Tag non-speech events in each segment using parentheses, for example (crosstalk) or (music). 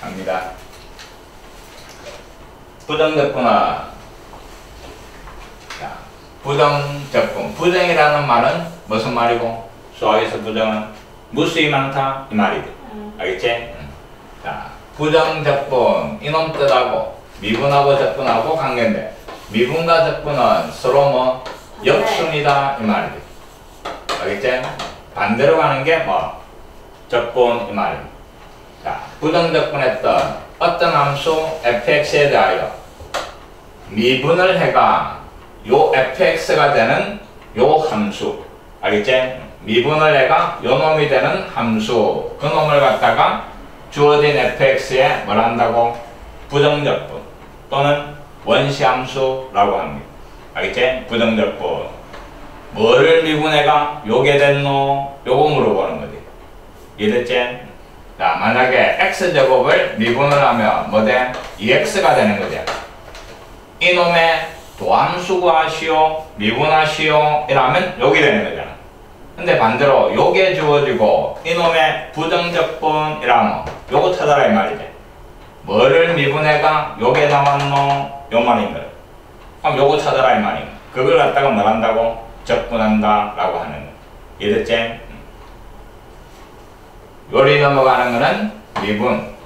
합니다. 부정적분은 자, 부정적분. 부정이라는 말은 무슨 말이고 수학에서 부정은 무수히 많다 이 말이지. 알겠지? 응. 자, 부정적분 이놈 뜻하고 미분하고 적분하고 관계인데 미분과 적분은 서로 뭐 역순이다 이 말이지. 알겠지? 반대로 가는 게 뭐 적분 이 말입니다. 자, 부정적분했던 어떤 함수 fx에 대하여 미분을 해가 요 fx가 되는 요 함수 알겠지? 미분을 해가 요 놈이 되는 함수 그 놈을 갖다가 주어진 fx에 뭘 한다고? 부정적분 또는 원시함수라고 합니다. 알겠지? 부정적분 뭐를 미분해가 요게 됐노? 요거 물어보는 거지. 이해됐지? 자, 만약에 x제곱을 미분을 하면 뭐 돼? 2x가 되는 거지. 이놈의 도함수구하시오, 미분하시오 이라면 여기 되는 거잖아. 근데 반대로 요게 주어지고 이놈의 부정적분 이라면 요거 찾아라 이 말이지. 뭐를 미분해가 요게 나왔노? 요 말인 거야. 그럼 요거 찾아라 이 말인 거야. 그걸 갖다가 뭘 한다고? 적분한다 라고 하는 거야. 이해됐지? 요리 넘어가는 거는 미분.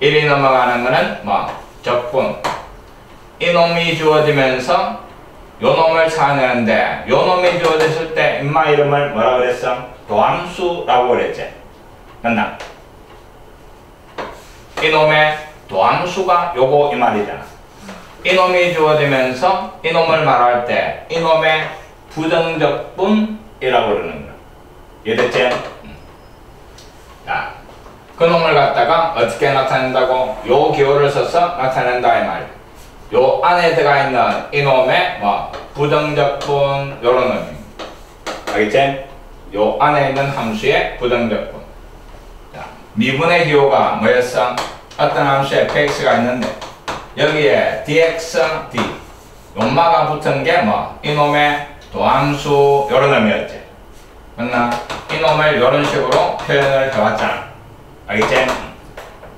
1이 넘어가는 거는 뭐 적분. 이놈이 주어지면서 요 놈을 찾아내는데 요 놈이 주어졌을 때 인마 이름을 뭐라 그랬어? 도함수라고 그랬지. 맞나? 이놈의 도함수가 요거 이 말이잖아. 이놈이 주어지면서 이놈을 말할 때 이놈의 부정적분이라고 그러는 거야. 이해됐지? 자, 그 놈을 갖다가 어떻게 나타낸다고? 요 기호를 써서 나타낸다 이 말이야. 요 안에 들어가 있는 이놈의 뭐 부정적분 요런 놈입니다. 알겠지? 요 안에 있는 함수의 부정적분. 자, 미분의 기호가 뭐였어? 어떤 함수에 fx가 있는데 여기에 dx, d 용마가 붙은 게 뭐 이놈의 도함수 요런 놈이었지. 맞나? 이놈을 이런 식으로 표현을 해왔잖아. 알겠지?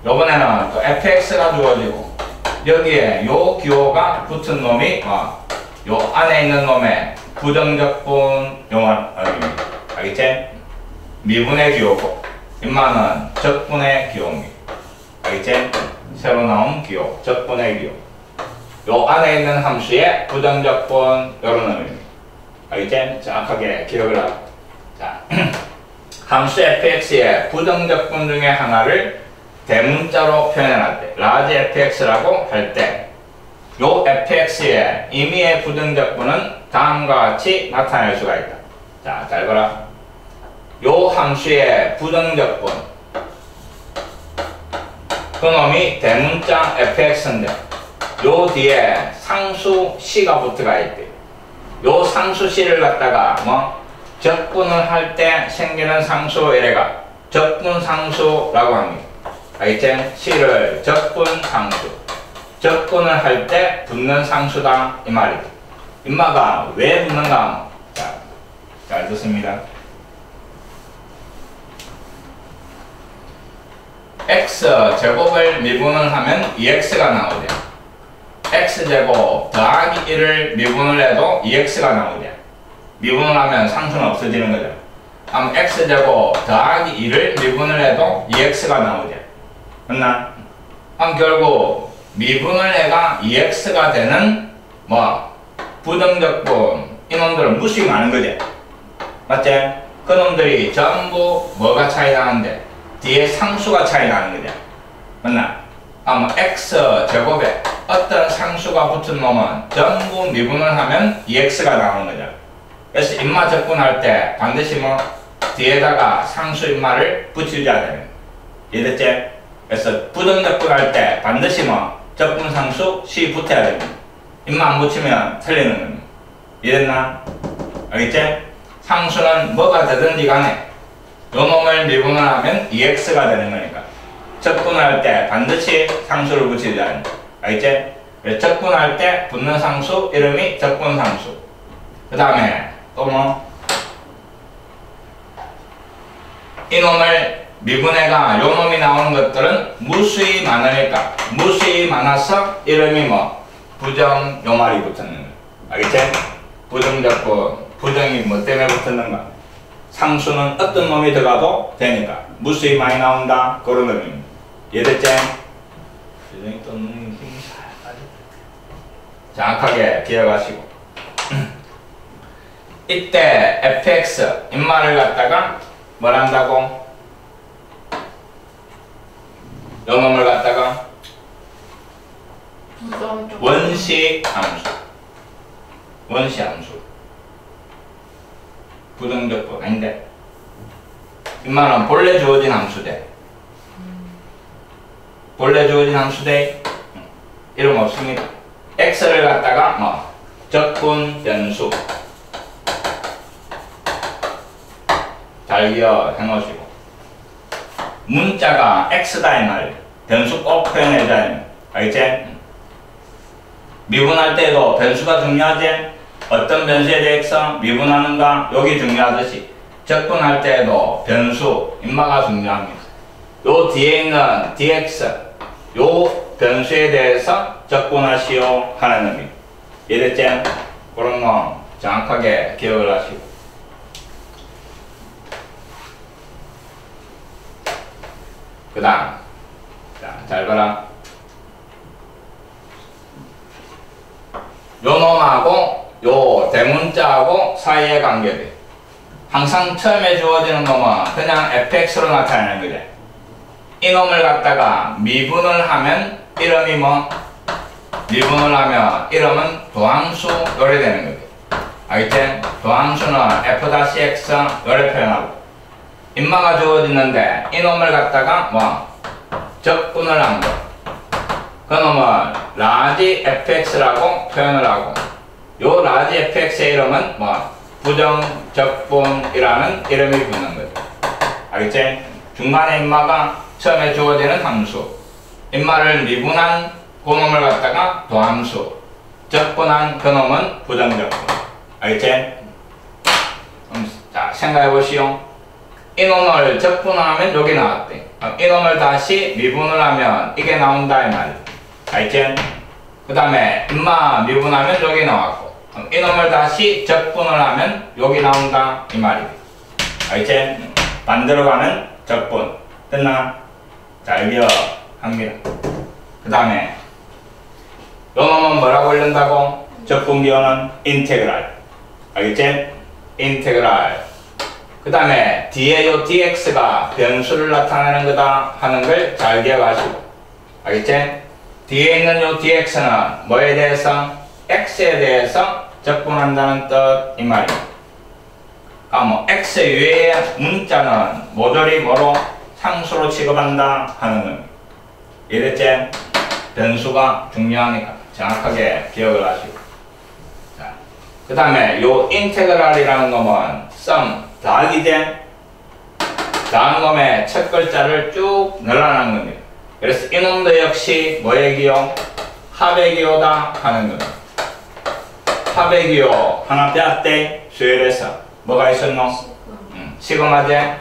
요번에는 또 fx가 주어지고 여기에 요 기호가 붙은 놈이 어, 요 안에 있는 놈의 부정적분 용어. 알겠지? 미분의 기호고 인마는 적분의 기호입니다. 알겠지? 새로 나온 기호, 적분의 기호. 요 안에 있는 함수의 부정적분 요런 놈입니다. 알겠지? 정확하게 기억을 하고 자, (clears throat) 함수 fx의 부정적분 중에 하나를 대문자로 표현할 때, 라지 fx라고 할 때, 요 fx의 임의의 부정적분은 다음과 같이 나타낼 수가 있다. 자, 잘 봐라. 요 함수의 부정적분, 그놈이 대문자 fx인데, 요 뒤에 상수 c가 붙어가 있대. 요 상수 c를 갖다가 뭐 적분을 할 때 생기는 상수 이래가 적분상수라고 합니다. 알겠지? C를 적분상수 적분을 할 때 붙는 상수다 이 말이죠. 인마가 왜 붙는가? 자, 잘 듣습니다. x 제곱을 미분을 하면 2x가 나오죠. x제곱 더하기 1을 미분을 해도 2x가 나오죠. 미분을 하면 상수는 없어지는 거죠. 그럼 x제곱 더하기 2를 미분을 해도 2x가 나오죠. 맞나? 그럼 결국 미분을 해가 2x가 되는 뭐 부정적분 이놈들은 많은 거지. 맞지? 그 놈들이 전부 뭐가 차이 나는데 뒤에 상수가 차이 나는 거죠. 맞나? 아마 x 제곱에 어떤 상수가 붙은 놈은 전부 미분을 하면 2x가 나오는 거죠. 그래서 인마 적분할 때 반드시 뭐 뒤에다가 상수 인마를 붙이자 되는 이해됐지? 그래서 부정 적분할 때 반드시 뭐 적분 상수 C 붙어야 됩니다. 인마 안 붙이면 틀리는 겁니다. 이해됐나? 알겠지? 상수는 뭐가 되든지 간에 요 놈을 미분을 하면 2x가 되는 거니까 적분할 때 반드시 상수를 붙이자 합니다. 알겠지? 적분할 때 붙는 상수 이름이 적분상수 그 다음에 또 뭐? 이놈을 미분해가 요 놈이 나오는 것들은 무수히 많으니까 무수히 많아서 이름이 뭐 부정 요 말이 붙었는 거야. 알겠지? 부정적분 부정이 뭐 때문에 붙었는가? 상수는 어떤 놈이 들어가도 되니까 무수히 많이 나온다 그런 의미입니다. 이해됐지? 부정이 또 놈이 힘이 잘 빠져. 정확하게 기억하시고 이때 fx 인말을 갖다가 뭘 한다고? 요 놈을 갖다가 원시 함수. 원시 함수. 부정적분 아닌데. 이만은 본래 주어진 함수대. 본래 주어진 함수대. 음, 이름 없습니다. X를 갖다가 뭐 적분 변수 잘 기억해 놓으시고 문자가 x다 이 말이에요 변수 꼭 표현해줘야 됩니다 알겠지? 미분할 때도 변수가 중요하지? 어떤 변수에 대해서 미분하는가? 여기 중요하듯이 적분할 때도 변수, 인마가 중요합니다. 요 뒤에 있는 dx, 요 변수에 대해서 적분하시오 하는 의미. 이해됐지? 그런 거 정확하게 기억을 하시고. 그 다음, 자, 잘 봐라. 요 놈하고 요 대문자하고 사이의 관계들. 항상 처음에 주어지는 놈은 그냥 fx로 나타내는 거지. 이 놈을 갖다가 미분을 하면 이름이 뭐? 미분을 하면 이름은 도함수 요래 되는 거지. 알겠지? 도함수는 f-x 요래 표현하고 인마가 주어지는데 이 놈을 갖다가 뭐 적분을 한 거. 그놈은 라지 fx라고 표현을 하고 요 라지 fx의 이름은 뭐 부정적분이라는 이름이 붙는 거죠. 알겠지? 중간에 인마가 처음에 주어지는 함수 인마를 미분한 그놈을 갖다가 도함수 적분한 그놈은 부정적분 알겠지? 음, 자 생각해 보시오 이놈을 적분하면 여기 나왔대 어, 이놈을 다시 미분을 하면 이게 나온다 이 말이야 알겠지? 그 다음에 인마 미분하면 여기 나왔고 이놈을 다시 적분을 하면 여기 나온다 이 말이야 알겠지? 반대로 가는 적분 됐나? 잘 기억합니다 그 다음에 요 놈은 뭐라고 읽는다고? 적분 기호는 인테그랄 알겠지? 인테그랄 그 다음에 요 dx가 변수를 나타내는 거다 하는 걸 잘 기억하시고 알겠지? 뒤에 있는 요 dx는 뭐에 대해서? x에 대해서 적분한다는 뜻 이 말입니다. 아, 뭐 x 외의 문자는 모조리 뭐로 상수로 취급한다 하는 의미. 이랬지? 변수가 중요하니까 정확하게 기억을 하시고. 자, 그 다음에 요 인테그랄이라는 놈은 sum 더하기제 다음 놈의 첫 글자를 쭉 늘어나는 겁니다. 그래서 이놈도 역시 뭐의 기호? 합의 기호다 하는 겁니다. 합의 기호 하나 빼앗대 수열에서 뭐가 있었노? 음, 시그마제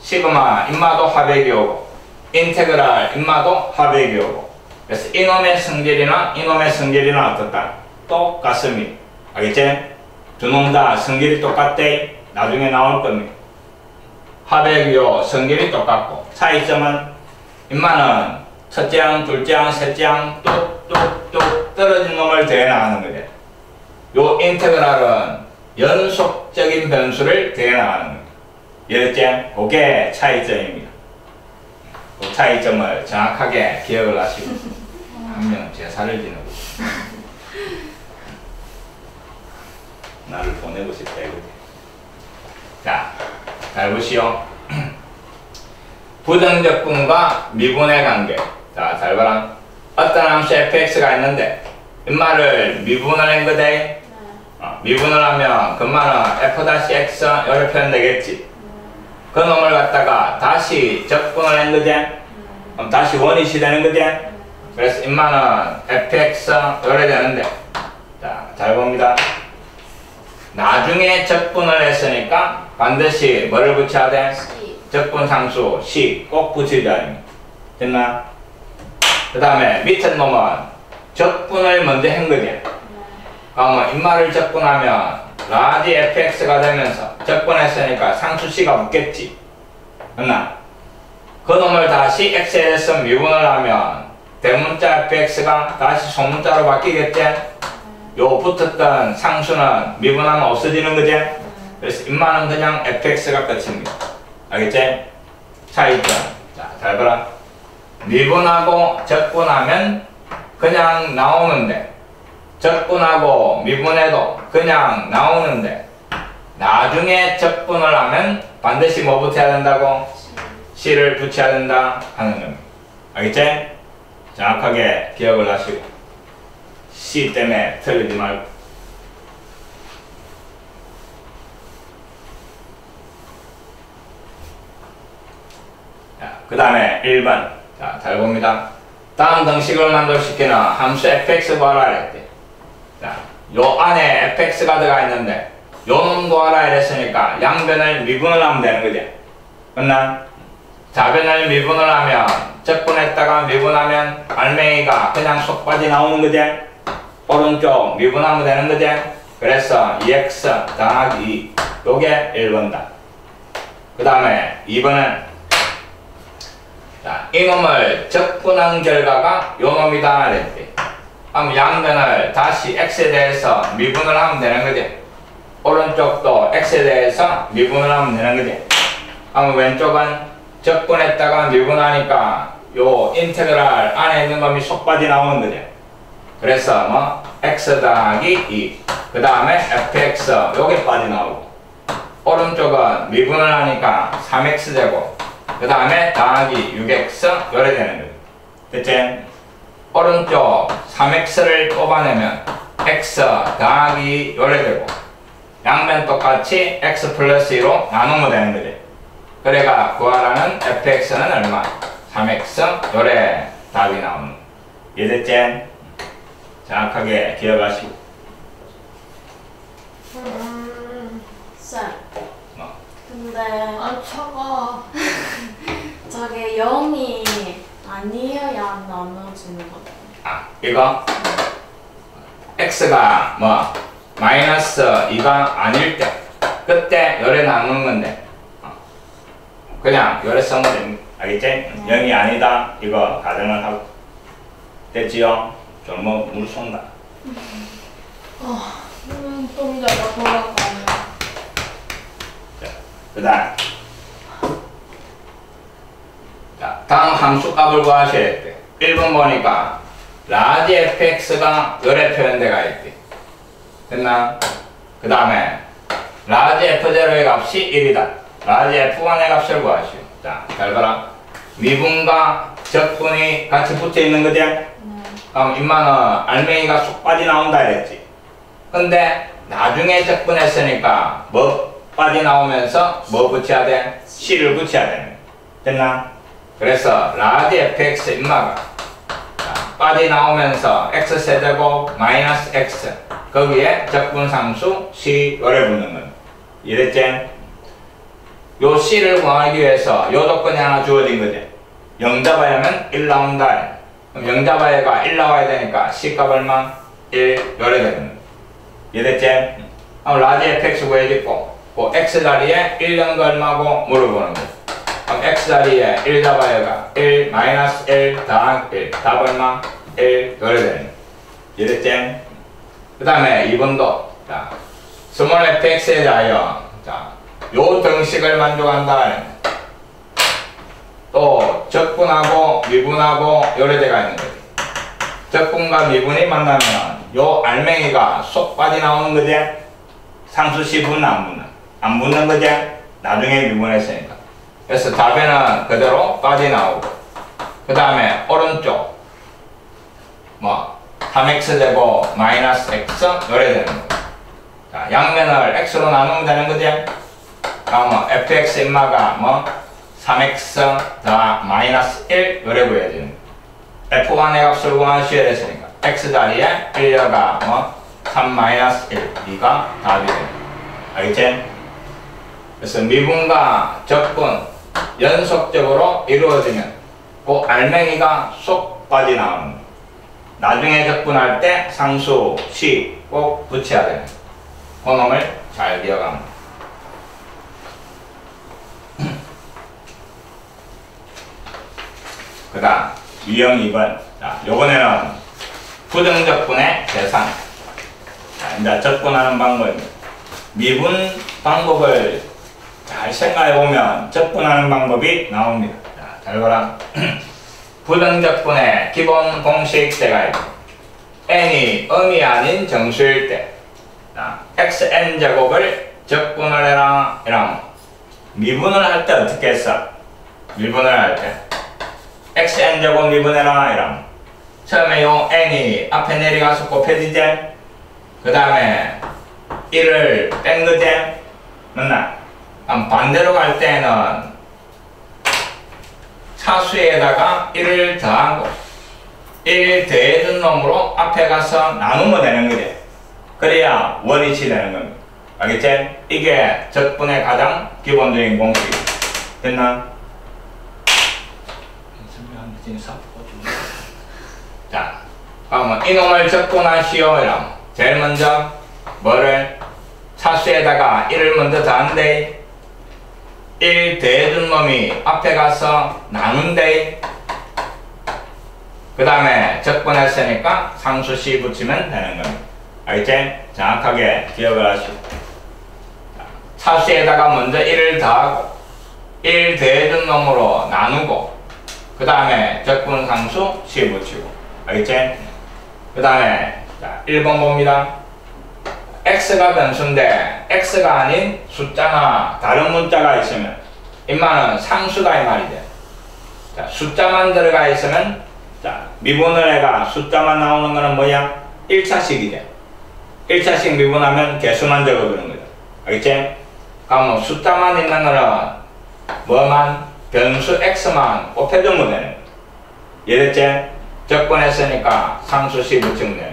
시그마 인마도 합의 기호고 인테그랄 인마도 합의 기호고 그래서 이놈의 성질이나 이놈의 성질이나 어떻다? 똑같습니다. 알겠지? 두놈 다 성질이 똑같대 나중에 나올 겁니다. 합의 기호 성질이 똑같고 차이점은 인마는 첫째 항, 둘째 항, 셋째 항 뚝뚝뚝 떨어진 놈을 대해 나가는 거죠. 요 인테그랄은 연속적인 변수를 대해 나가는 거예요. 이랬지? 그게 차이점입니다. 그 차이점을 정확하게 기억을 하시고 (laughs) 한 명은 제사를 지내고 (laughs) 나를 보내고 싶다 이거지. 자, 잘 보시오. (clears throat) 부정적분과 미분의 관계. 자, 잘 봐라. 어떤 함수 fx가 있는데 인마를 미분을 한 거대. 어, 미분을 하면 그만은 f-x 이렇게 표현되겠지. 그 놈을 갖다가 다시 적분을 한 거지. 그럼 다시 원이시 되는 거지. 그래서 인마는 fx 이래 되는데. 자, 잘 봅니다. 나중에 적분을 했으니까 반드시 뭐를 붙여야 돼? 적분 상수 C 꼭 붙이자. 됐나? 그 다음에 밑에 놈은 적분을 먼저 한 거지. 그러면 인마를 적분하면 라지 fx가 되면서 적분했으니까 상수 c가 붙겠지. 맞나? 그 놈을 다시 x에 대해서 미분을 하면 대문자 fx가 다시 소문자로 바뀌겠지? 요 붙었던 상수는 미분하면 없어지는 거지? 그래서 인마는 그냥 fx가 끝입니다. 알겠지? 차이점. 자, 잘 봐라. 미분하고 적분하면 그냥 나오는데 적분하고 미분해도 그냥 나오는데 나중에 적분을 하면 반드시 뭐 붙여야 된다고? C를 붙여야 된다 하는 겁니다. 알겠지? 정확하게 기억을 하시고 C 때문에 틀리지 말고 그 다음에 1번 자, 잘 봅니다. 다음 등식을 만들시키는 함수 fx 구하라 했대. 자, 요 안에 fx가 들어가 있는데 요놈 구하라 이랬으니까 양변을 미분을 하면 되는 거지. 끝나? 좌변을 미분을 하면 적분했다가 미분하면 알맹이가 그냥 속 빠져 나오는 거지. 오른쪽 미분하면 되는 거지. 그래서 2x 더하기 2 요게 1번다. 그 다음에 2번은 자, 이놈을 적분한 결과가 요 놈이다 그랬지. 그럼 양변을 다시 x에 대해서 미분을 하면 되는 거지. 오른쪽도 x에 대해서 미분을 하면 되는 거지. 그럼 왼쪽은 적분했다가 미분하니까 요 인테그랄 안에 있는 놈이 속 빠져 나오는 거지. 그래서 뭐 x 더하기 2. 그 다음에 fx 요게 빠져 나오고 오른쪽은 미분을 하니까 3x 되고 그 다음에 더하기 6x 요래 되는 거예요. 오른쪽 3x를 뽑아내면 x 더하기 요래 되고 양면 똑같이 x 플러스 2로 나누면 되는 거지. 그래가 구하라는 fx는 얼마? 3x 요래 답이 나오는 거. 이해됐지? 정확하게 기억하시고 음, 쌤. 뭐. 근데 아 차가 (laughs) 저게 0이 아니어야 나눠지는 거죠. 아, 이거 x가 뭐 마이너스 2가 아닐 때 그때 열에 나누는 건데 어. 그냥 열에 쓰면 됩니다. 알겠지? 0이 아니다 이거 가정을 하고 됐지요? 좀뭐 물 쏜다. 눈동자가 돌아가네 그 다음. 자, 다음 함수 값을 구하셔야 돼. 1번 보니까 라지 fx가 열에 표현돼가 있대. 됐나? 그 다음에 라지 f0의 값이 1이다. 라지 f1의 값을 구하시오. 자, 잘 봐라. 미분과 적분이 같이 붙어 있는 거지? 그럼 임마는 알맹이가 쏙 빠져 나온다 이랬지 근데 나중에 적분했으니까 뭐 빠져 나오면서 뭐 붙여야 돼? C를 붙여야 되는. 됐나? 그래서 라지 fx 임마가 자, 빠져 나오면서 x 세제곱 마이너스 x 거기에 적분상수 C 요래 붙는 거야. 이랬지? 요 C를 구하기 위해서 요 조건이 하나 주어진 거지. 0 잡아야 하면 1 나온다. 그럼 0 잡아야가 1 나와야 되니까 C 값 얼마? 1 요래 되는. 이해됐지? 그럼 라지 fx 구해줬고 그 x 자리에 1 넣은 거 얼마고 물어보는 거야. 그럼 x 자리에 1 잡아야가 1 마이너스 1 더하기 1답 얼마? 1 요래 되는. 이해됐지? 그 다음에 2번도 자 스몰 fx에 대하여 자, 요 등식을 만족한다. 또 적분하고 미분하고 요래대가 있는 거지. 적분과 미분이 만나면 요 알맹이가 쏙 빠져나오는 거지. 상수시 붙나 안 붙나? 안 붙는 거지. 나중에 미분했으니까. 그래서 답에는 그대로 빠져나오고 그 다음에 오른쪽 뭐 3x 되고 마이너스 x 요래 되는 거. 자, 양면을 x로 나누면 되는 거지. 다음은 fx 인마가 뭐 3x 더 마이너스 1 요래 구해야 되는 거. F1의 값을 구하셔야 됐으니까 x 자리에 1려가 뭐3 마이너스 1 2가 답이 됩니다. 알겠지? 그래서 미분과 적분 연속적으로 이루어지면 그 알맹이가 쏙 거예요. 나중에 접근할 때 상수 시 꼭 붙여야 되는 그 놈을 잘 기억합니다. 그 다음 유형 2번 자, 요번에는 부정접근의 대상 자, 이제 접근하는 방법입니다. 미분 방법을 잘 생각해 보면 접근하는 방법이 나옵니다. 자, 잘 봐라. (clears throat) 부정접근의 기본 공식대가 n이 음이 아닌 정수일 때 자, xn 제곱을 접근을 해라 이러면 미분을 할 때 어떻게 했어? 미분을 할 때 xn 제곱 미분해라 이러면 처음에 요 n이 앞에 내려가서 곱해지지 그 다음에 1을 뺀 거지 맞나? 그럼 반대로 갈 때는 차수에다가 1을 더하고 1 더해준 놈으로 앞에 가서 나누면 되는 거지 그래야 원위치 되는 겁니다 알겠지? 이게 적분의 가장 기본적인 공식 됐나? 자, 그러면 이놈을 적분하시오 이러면 제일 먼저 뭐를 차수에다가 1을 먼저 더한대 1 더해준 놈이 앞에 가서 나눈대 그 다음에 적분했으니까 상수시 붙이면 되는 겁니다. 알겠지? 정확하게 기억을 하시고 차수에다가 먼저 1을 더하고 1 더해준 놈으로 나누고 그 다음에 적분 상수 시 붙이고 알겠지? 그 다음에 자 1번 봅니다 x가 변수인데 x가 아닌 숫자나 다른 문자가 있으면 임마는 상수다 이 말이죠. 자, 숫자만 들어가 있으면 자, 미분을 해가 숫자만 나오는 거는 뭐야? 1차식이죠. 1차식 미분하면 개수만 적어주는 거죠. 알겠지? 그럼 숫자만 있는 거는 뭐만? 변수 x만 곱해주면. 이해됐지? 적분했으니까 되는 거죠.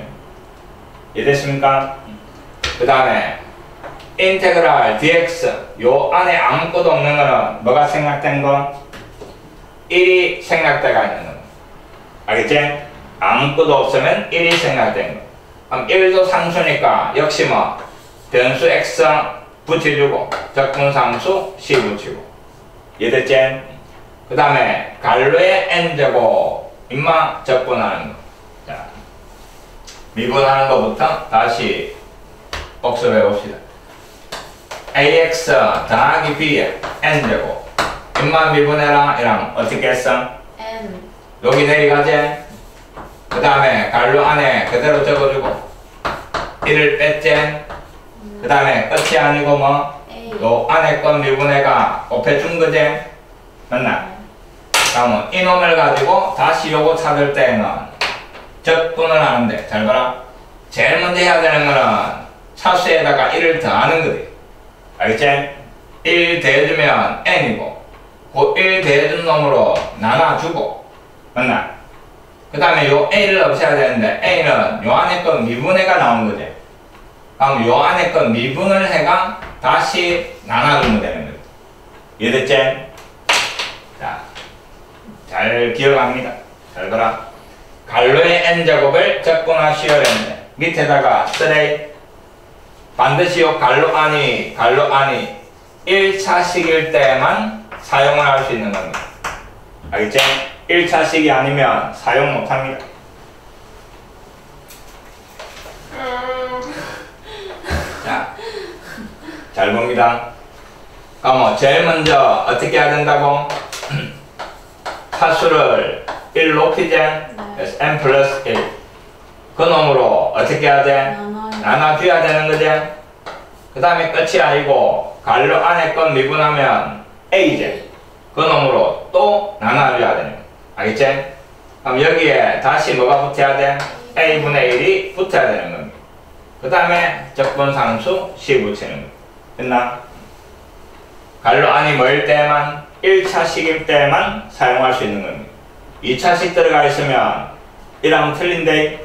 이해됐습니까? 그 다음에 인테그랄 dx 요 안에 아무것도 없는 거는 뭐가 생략된 거? 1이 생략대가 있는 거 알겠지? 아무것도 없으면 1이 생략된 거 그럼 1도 상수니까 역시 뭐 변수 x 붙여주고 적분상수 c 붙이고 이해됐지? 그 다음에 갈로의 n제곱 임마 적분하는 거 자, 미분하는 것부터 다시 복습해 봅시다. ax 더하기 b에 n제곱 입만 미분해라 이랑 어떻게 했어? N 여기 내려가지? 그 다음에 갈로 안에 그대로 적어주고 1을 뺐지? 그 다음에 끝이 아니고 뭐? 요 안에 건 미분해가 곱해준 거지? 맞나? 그러면 이놈을 가지고 다시 요거 찾을 때는 적분을 하는데 잘 봐라 제일 먼저 해야 되는 거는 차수에다가 1을 더하는 거지 알겠지? 1 더해주면 n이고 그1 더해준 놈으로 나눠주고 맞나? 그 다음에 요 a를 없애야 되는데 a는 요 안에 건 미분해가 나온 거지 그럼 요 안에 건 미분을 해가 다시 나눠주면 되는 거지 이해됐지? 자, 잘 기억합니다. 잘 봐라. 갈로의 n제곱을 적분하시오 했는데 밑에다가 쓰레 반드시 요 갈로 안이 갈로 안이 1차식일 때만 사용을 할 수 있는 겁니다. 알겠지? 1차식이 아니면 사용 못합니다. 자, 잘 봅니다. 그럼 제일 먼저 어떻게 해야 된다고? 차수를 1 높이지? 그래서 n 플러스 1. 그 놈으로 어떻게 해야 돼? 나눠줘야 되는 거지? 그 다음에 끝이 아니고 갈로 안에 건 미분하면 a지. 그 놈으로 또 나눠줘야 되는 거야. 알겠지? 그럼 여기에 다시 뭐가 붙어야 돼? a분의 1이 붙어야 되는 겁니다. 그 다음에 적분상수 c 붙이는 거야. 됐나? 갈로 안이 뭐일 때만 1차식일 때만 사용할 수 있는 겁니다. 2차식 들어가 있으면 이랑 틀린데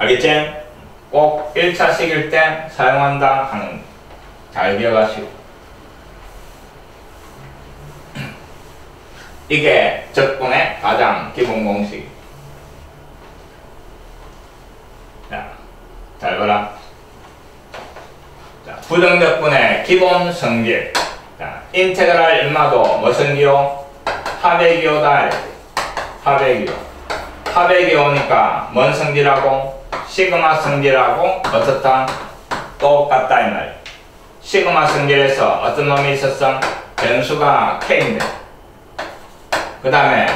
알겠지? 꼭 1차식일 때 사용한다 하는 거. 잘 기억하시고 (clears throat) 이게 적분의 가장 기본 공식. 자, 잘 봐라. 자, 부등적분의 기본 성질. 자, 인테그랄 얼마도 무슨 기호? 합의기호다. 합의기호. 합의기호니까 뭔 성질하고? 시그마 성질하고 어떻다? 똑같다 이 말. 시그마 성질에서 어떤 놈이 있었어? 변수가 k인데. 그 다음에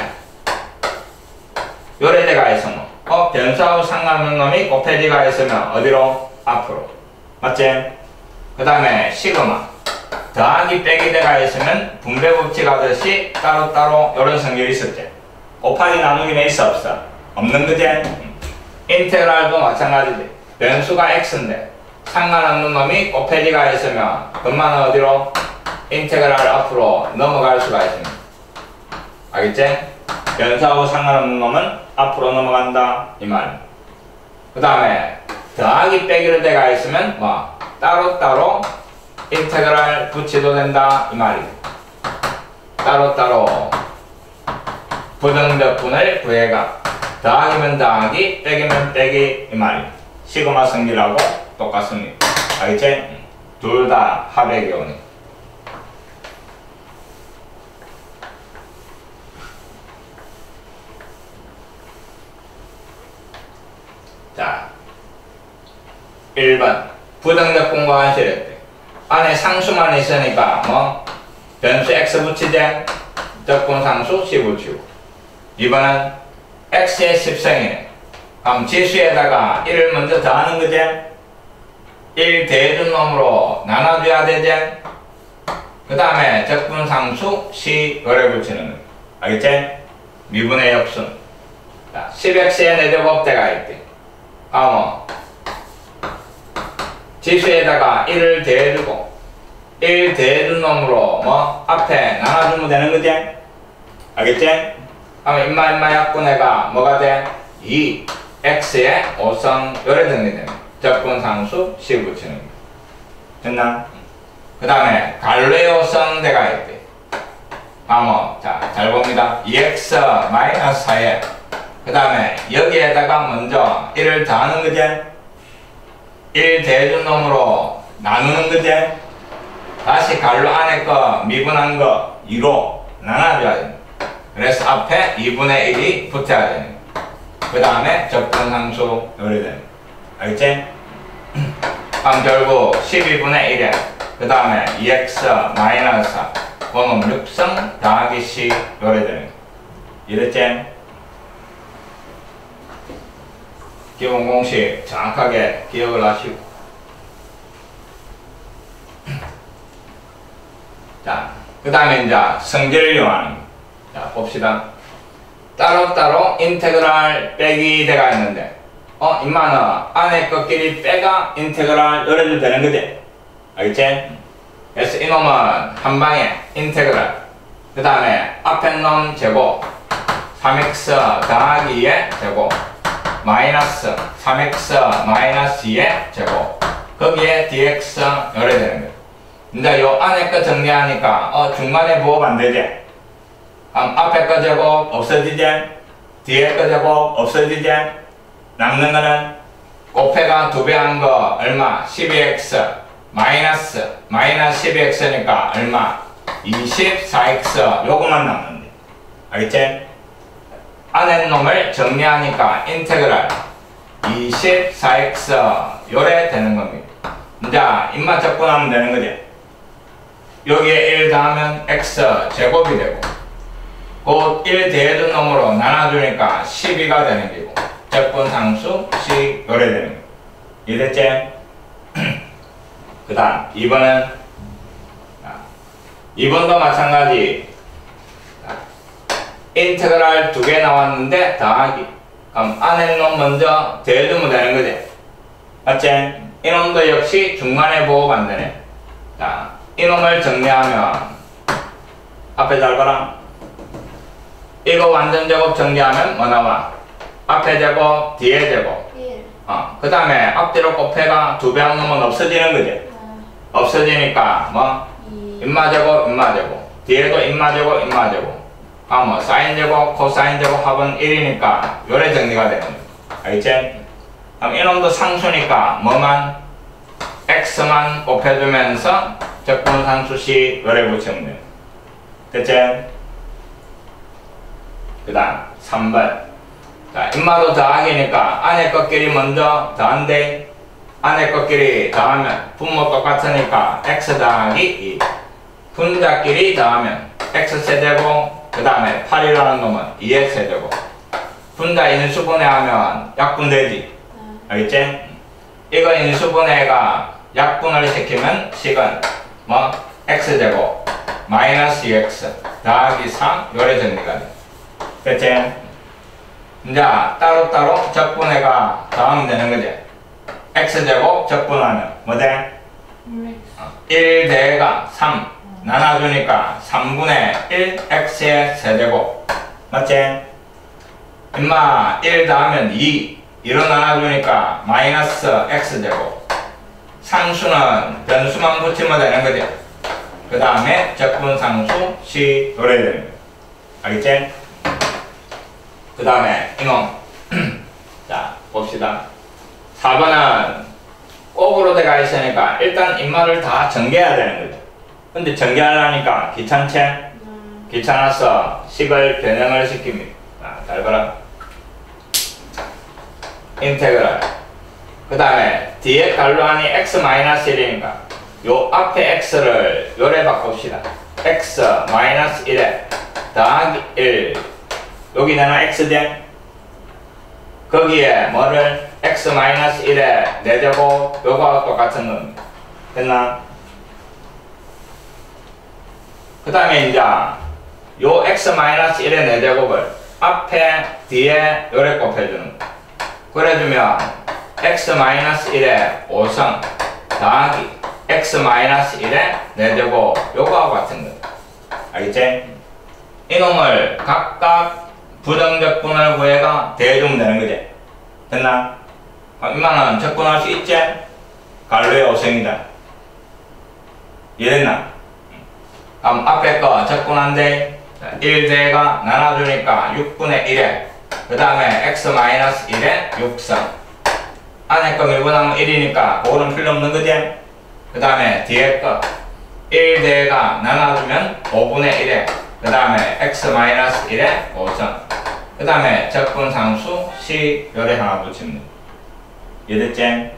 요래대가 있으면 어 변수하고 상관없는 놈이 곱해지가 있으면 어디로? 앞으로. 맞지? 그 다음에 시그마 더하기 빼기 대가 있으면 분배 법칙 하듯이 따로따로 이런 성질이 있었지. 곱하기 나누기는 있어 없어? 없는 거지? 인테그랄도 마찬가지지. 변수가 x인데 상관없는 놈이 곱해지가 있으면 그만 어디로? 인테그랄 앞으로 넘어갈 수가 있습니다. 알겠지? 변수하고 상관없는 놈은 앞으로 넘어간다 이 말. 그 다음에 더하기 빼기로 대가 있으면 뭐 따로따로 인테그랄 붙이도 된다 이 말이. 따로따로 부등적분을 구해가 더하기면 더하기 빼기면 빼기 이 말이. 시그마 성질하고 똑같습니다. 알겠지? 둘 다 합의 경우니. 자, 1번 부등적 공과 한실했대. 안에 상수만 있으니까 뭐 변수 x 붙이되 적분 상수 c 붙이고 2번은 x의 10승이네. 그럼 지수에다가 1을 먼저 더하는 거지? 1 대준 놈으로 나눠줘야 되지? 그 다음에 적분 상수 c 열에 붙이는 거. 알겠지? 미분의 역순. 자, 10x의 4제곱대가 있대. 아, 뭐. 지수에다가 1을 대해주고 1 대해준 놈으로 뭐 앞에 나눠주면 되는 거지? 알겠지? 그럼 인마 인마 약분해가 뭐가 돼? 2 x의 5성 열에 정리되는 적분 상수 C 붙이는 거 됐나? 그 다음에 5성 대가 있대 아 뭐, 자, 잘 봅니다 2x 마이너스 4에 그 다음에 여기에다가 먼저 1을 더하는 거지? 1 대준 놈으로 나누는 거지? 다시 갈로 안에 거 미분한 거 2로 나눠줘야 돼. 그래서 앞에 2분의 1이 붙어야 되는 그 다음에 적분상수 요리 되는 알겠지? 그럼 결국 12분의 1에 그 다음에 2x 마이너스 4 그거는 6성 더하기 c 요리 되는 이랬지? 기본 공식 정확하게 기억을 하시고 자, 그 다음에 이제 성질을 이용하는 거. 자, 봅시다. 따로따로 인테그랄 빼기 대가 있는데 어, 임마는 안에 것끼리 빼가 인테그랄 열어도 되는 거지? 알겠지? 그래서 이놈은 한 방에 인테그랄 그 다음에 앞에 놈 제곱 3x 더하기 2의 제곱 마이너스 3x 마이너스 2의 제곱. 거기에 dx 열어야 되는 거야 이제 요 안에 거 정리하니까 어 중간에 부업 안 되지? 그럼 앞에 거 제곱 없어지지? 뒤에 거 제곱 없어지지? 남는 거는 곱해가 두 배 한 거 얼마? 12x 마이너스 마이너스 12x니까 얼마? 24x 요거만 남는데. 알겠지? 안에 놈을 정리하니까 인테그랄 24x 요래 되는 겁니다. 이제 입맛 적분하면 되는 거지. 여기에 1 더하면 x 제곱이 되고 곧1 대해준 놈으로 나눠주니까 12가 되는 거고 적분 상수 C 요래 되는 거. 이랬지? 그 다음 2번은 2번도 마찬가지 인테그랄 두 개 나왔는데 더하기. 그럼 안에 놈 먼저 대해주면 되는 거지. 맞지? 이놈도 역시 중간에 보호 안 되네. 자 이놈을 정리하면 앞에 잘 봐라. 이거 완전 제곱 정리하면 뭐 나와? 앞에 제곱 뒤에 제곱. 1. 어, 그 다음에 앞뒤로 곱해가 두배한 놈은 없어지는 거지. 없어지니까 뭐? 2. 인마 제곱 인마 제곱. 뒤에도 인마 제곱 인마 제곱 그럼 뭐 사인 제곱, 코사인 제곱 합은 1이니까 요래 정리가 되는 거야. 알겠지? 그럼 이놈도 상수니까 뭐만 x만 곱해주면서 적분상수 시 요래 붙이면 돼요. 됐지? 그 다음 3번 자 인마도 더하기니까 안에 것끼리 먼저 더한데 안에 것끼리 더하면 분모 똑같으니까 x 더하기 2 분자끼리 더하면 x 세제곱 그 다음에 8이라는 놈은 2의 세제곱 분자 인수분해 하면 약분되지. 알겠지? 이거 인수분해가 약분을 시키면 식은 뭐? X제곱 마이너스 2x 더하기 3 요래 정리가 돼 됐지? 이제 따로따로 적분해가 더하면 되는 거지. X제곱 적분하면 뭐 돼? 1대가 3 나눠주니까 3분의 1 x의 세제곱. 맞지? 임마 1 더하면 2 2로 나눠주니까 마이너스 x제곱. 상수는 변수만 붙이면 되는 거지. 그 다음에 적분상수 시 노래되는 거야 알겠지? 그 다음에 이놈 (clears throat) 자 봅시다. 4번은 꼭으로 돼가 있으니까 일단 인마를 다 전개해야 되는 거죠 근데 전개하려니까 귀찮지? 귀찮아서 식을 변형을 시킵니다. 자, 잘 봐라. 인테그랄 그 다음에 뒤에 갈로하니 x-1이니까 요 앞에 x를 요래 바꿉시다. x-1에 더하기 1 여기 내가 x된 거기에 뭐를? x-1에 4제곱 요거하고 똑같은 겁니다. 됐나? 그 다음에 이제 요 x-1의 4제곱을 앞에 뒤에 요래 곱해주는 거 그래주면 x-1의 5성 더하기 x-1의 4제곱 요거하고 같은 거 알겠지? 이놈을 각각 부정적분을 구해가 대해주면 되는 거지 됐나? 아, 이만은 적분할 수 있지? 갈로의 5성이다 이해됐나? 그럼 앞에 거 적분한데 1 대가 나눠주니까 6분의 1에 그 다음에 x-1에 6성 안에 거 밀분하면 1이니까 그거는 필요 없는 거지? 그 다음에 뒤에 거 1대가 나눠주면 5분의 1에 그 다음에 x-1에 5성 그 다음에 적분 상수 C 열에 하나 돼 이해됐지?